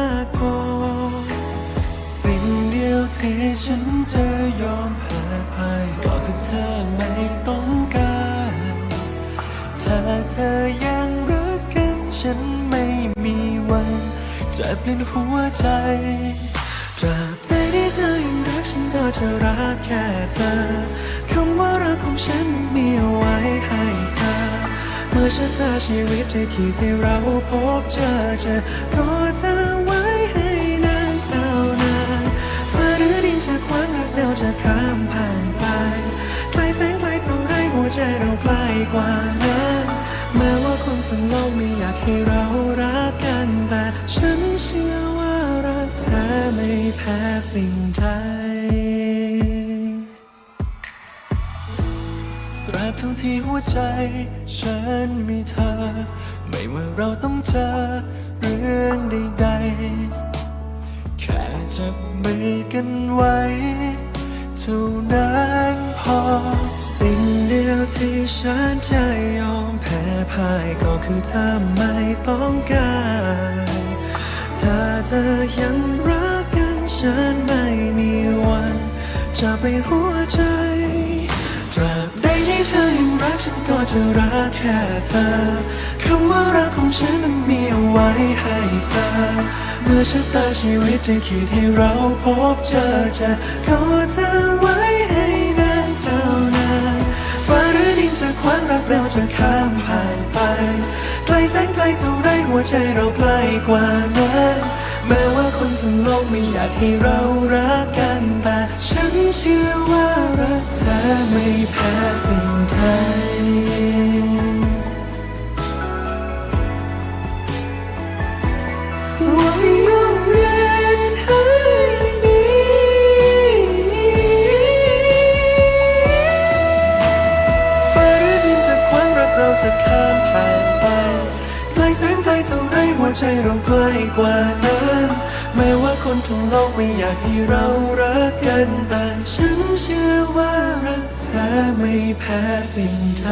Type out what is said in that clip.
า ที่ฉันจะยอมแพ้พ่ายก็คือเธอไม่ต้องการถ้าเธอยังรักกันฉันไม่มีวันจะเปลี่ยนหัวใจตราบใดที่เธอยังรักฉันก็จะรักแค่เธอคำว่ารักของฉันมันมีเอาไว้ให้เธอ เมื่อชะตาชีวิตจะขีดให้เราพบเจอเจะขอเธอ ข้ามผ่านไปไกลแสงไกลเท่าไรหัวใจเราใกล้กว่านั้นแม้ว่าคนทั้งโลกไม่อยากให้เรารักกันแต่ฉันเชื่อว่ารักเธอไม่แพ้สิ่งใดตราบเท่าที่หัวใจ ฉันมีเธอ ไม่ว่าเราต้องเจอเรื่องใดๆ แค่จับมือกันไว้ เท่านั้นพอ สิ่งเดียวที่ฉันจะยอมแพ้พ่ายก็คือถ้าไม่ต้องการ ถ้าเธอยังรักกันฉันไม่มีวัน จะไปหัวใจตราบใดที่เธอยังรักฉันก็จะรักแค่เธอคำว่ารักของฉันนั้นมี ไว้ให้เธอ เมื่อชะตาชีวิตจะขีดให้เราพบเจอจะขอเธอไว้ให้นานเท่านานฟ้าหรือดินจะขวางรักเราจะข้ามผ่านไปไกลแสนไกลเท่าไรหัวใจเราใกล้กว่านั้นแม้ว่าคนทั้งโลกไม่อยากให้เรารักกันแต่ฉันเชื่อว่ารักเธอไม่แพ้ แสนไกลเท่าไรหัวใจเราใกล้กว่านั้นแม้ว่าคนทั้งโลกไม่อยากให้เรารักกันแต่ฉันเชื่อว่ารักเธอไม่แพ้สิ่งใด